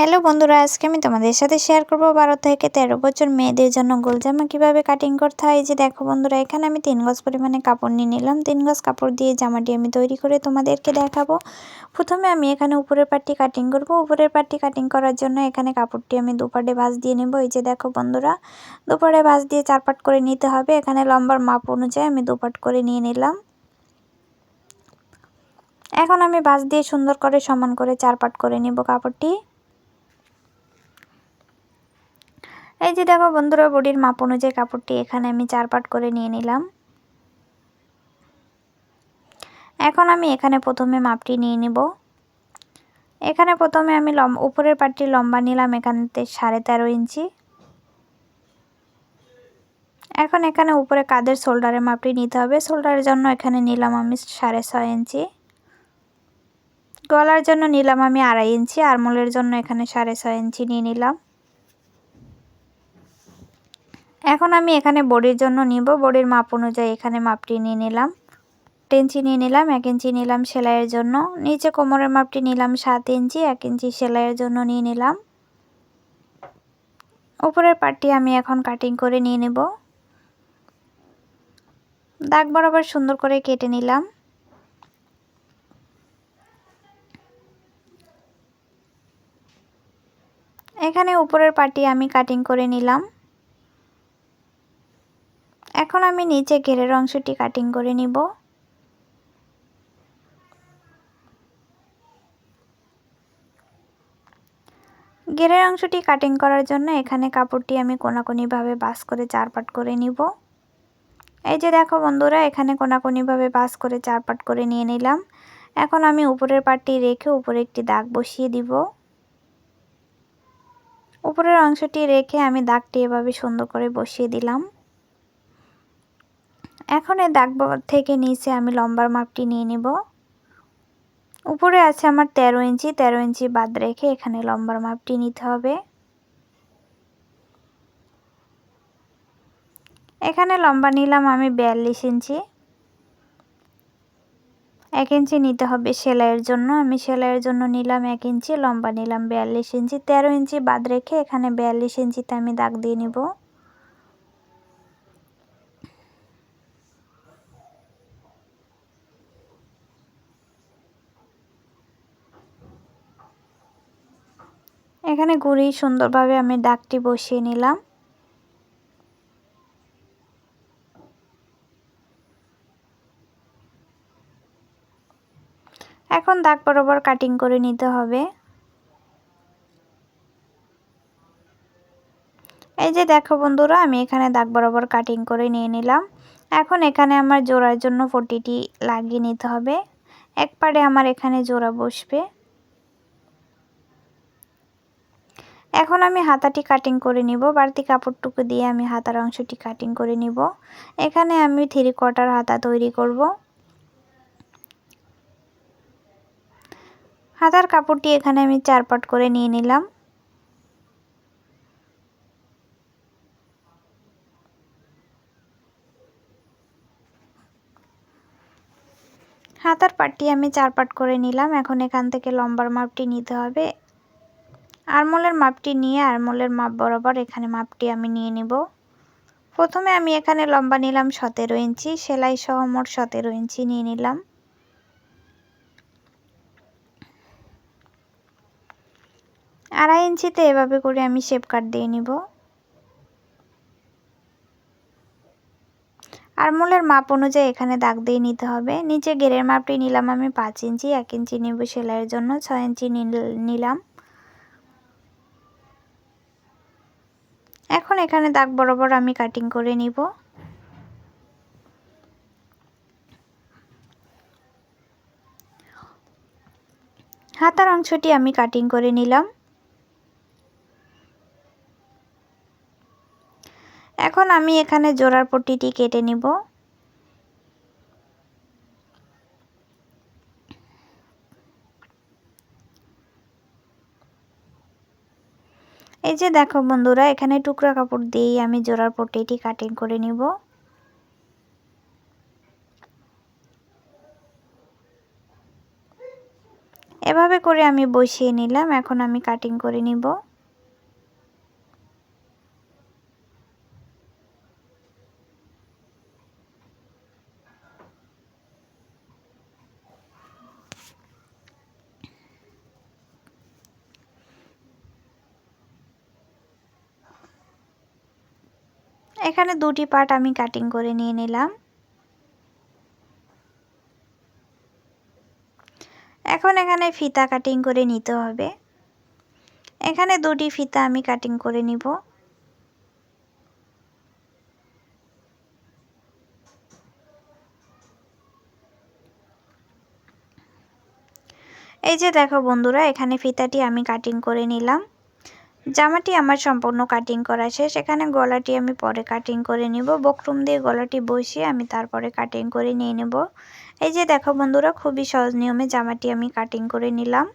Hello বন্ধুরা, আজকে আমি তোমাদের সাথে শেয়ার করব বারো থেকে তেরো বছর মেয়েদের জন্য গোলজামা কীভাবে কাটিং করতে হয়। যে দেখো বন্ধুরা, এখানে আমি তিন গজ পরিমাণে কাপড় নিয়ে নিলাম। তিন গজ কাপড় দিয়ে জামাটি আমি তৈরি করে তোমাদেরকে দেখাবো। প্রথমে আমি এখানে উপরের পাটটি কাটিং করব। উপরের পাটটি কাটিং করার জন্য এখানে কাপড়টি আমি দুপাটে ভাঁজ দিয়ে নেব। এই যে দেখো বন্ধুরা, দুপাটে ভাঁজ দিয়ে চার পাট করে নিতে হবে। এখানে লম্বার মাপ অনুযায়ী আমি দুপাট করে নিয়ে নিলাম। এখন আমি বাঁশ দিয়ে সুন্দর করে সমান করে চার পাট করে নেব কাপড়টি। এই যে দেখো বন্ধুরা, বডির মাপ অনুযায়ী কাপড়টি এখানে আমি চার পাট করে নিয়ে নিলাম। এখন আমি এখানে প্রথমে মাপটি নিয়ে নিব। এখানে প্রথমে আমি লম, উপরের পাটটি লম্বা নিলাম, এখানতে সাড়ে তেরো ইঞ্চি। এখন এখানে উপরে কাদের শোল্ডারের মাপটি নিতে হবে? শোল্ডারের জন্য এখানে নিলাম আমি সাড়ে ছয় ইঞ্চি। গলার জন্য নিলাম আমি আড়াই ইঞ্চি, আরমোলের জন্য এখানে সাড়ে ছয় ইঞ্চি নিয়ে নিলাম। এখন আমি এখানে বডির জন্য নিব। বডির মাপ অনুযায়ী এখানে মাপটি নিয়ে নিলাম। ইঞ্চি নিয়ে নিলাম, এক ইঞ্চি নিলাম সেলাইয়ের জন্য। নিচে কোমরের মাপটি নিলাম সাত ইঞ্চি, এক ইঞ্চি সেলাইয়ের জন্য নিয়ে নিলাম। উপরের পাটটি আমি এখন কাটিং করে নিয়ে নেব। দাগ বরাবর সুন্দর করে কেটে নিলাম। এখানে উপরের পাটি আমি কাটিং করে নিলাম। এখন আমি নিচে ঘেরের অংশটি কাটিং করে নিব। ঘেরের অংশটি কাটিং করার জন্য এখানে কাপড়টি আমি কোনাকুনিভাবে বাস করে চার পাট করে নিব। এই যে দেখো বন্ধুরা, এখানে কোনাকুনিভাবে বাস করে চার পাট করে নিয়ে নিলাম। এখন আমি উপরের পাটটি রেখে উপরে একটি দাগ বসিয়ে দিব। উপরের অংশটি রেখে আমি দাগটি এভাবে সুন্দর করে বসিয়ে দিলাম। এখন এই দাগ থেকে নিচে আমি লম্বার মাপটি নিয়ে নিব। উপরে আছে আমার তেরো ইঞ্চি তেরো ইঞ্চি বাদ রেখে এখানে লম্বার মাপটি নিতে হবে। এখানে লম্বা নিলাম আমি বিয়াল্লিশ ইঞ্চি। এক ইঞ্চি নিতে হবে সেলাইয়ের জন্য। আমি সেলাইয়ের জন্য নিলাম এক ইঞ্চি, লম্বা নিলাম বিয়াল্লিশ ইঞ্চি। তেরো ইঞ্চি বাদ রেখে এখানে বিয়াল্লিশ ইঞ্চিতে আমি দাগ দিয়ে নিব। এখানে ঘুরি সুন্দরভাবে আমি দাগটি বসিয়ে নিলাম। এখন দাগ বরাবর কাটিং করে নিতে হবে। এই যে দেখো বন্ধুরা, আমি এখানে দাগ বরাবর কাটিং করে নিয়ে নিলাম। এখন এখানে আমার জোড়ার জন্য ফটিটি লাগিয়ে নিতে হবে। এক পারে আমার এখানে জোড়া বসবে। এখন আমি হাতাটি কাটিং করে নিব। বাড়তি কাপড়টুকু দিয়ে আমি হাতার অংশটি কাটিং করে নিব। এখানে আমি থ্রি কোয়ার্টার হাতা তৈরি করব। হাতার কাপড়টি এখানে আমি চার পাট করে নিয়ে নিলাম। হাতার পাটটি আমি চার পাট করে নিলাম। এখন এখান থেকে লম্বার মাপটি নিতে হবে। আরমোলের মাপটি নিয়ে, আরমোলের মাপ বরাবর এখানে মাপটি আমি নিয়ে নিব। প্রথমে আমি এখানে লম্বা নিলাম সতেরো ইঞ্চি সেলাই সহ মোট সতেরো ইঞ্চি নিয়ে নিলাম। আড়াই ইঞ্চিতে এভাবে করে আমি শেপ কাট দিয়ে নিব। আরমোলের মাপ অনুযায়ী এখানে দাগ দিয়ে নিতে হবে। নিচে গেরের মাপটি নিলাম আমি পাঁচ ইঞ্চি, এক ইঞ্চি নিব সেলাইয়ের জন্য, ছয় ইঞ্চি নিলাম এখন এখানে দাগ বরাবর আমি কাটিং করে নিব। হাতার অংশটি আমি কাটিং করে নিলাম। এখন আমি এখানে জোড়ার পট্টিটি কেটে নিব। এই যে দেখো বন্ধুরা, এখানে টুকরা কাপড় দিয়েই আমি জোড়ার পট্টিটি কাটিং করে নিব। এভাবে করে আমি বসিয়ে নিলাম, এখন আমি কাটিং করে নিব। এখানে দুটি পার্ট আমি কাটিং করে নিয়ে নিলাম। এখন এখানে ফিতা কাটিং করে নিতে হবে। এখানে দুটি ফিতা আমি কাটিং করে নিব। এই যে দেখো বন্ধুরা, এখানে ফিতাটি আমি কাটিং করে নিলাম। জামাটি আমার সম্পূর্ণ কাটিং করা শেষ। এখানে গলাটি আমি পরে কাটিং করে নিব। বকরুম দিয়ে গলাটি বসিয়ে আমি তারপরে কাটিং করে নিয়ে নেব। এই যে দেখো বন্ধুরা, খুবই সহজ নিয়মে জামাটি আমি কাটিং করে নিলাম।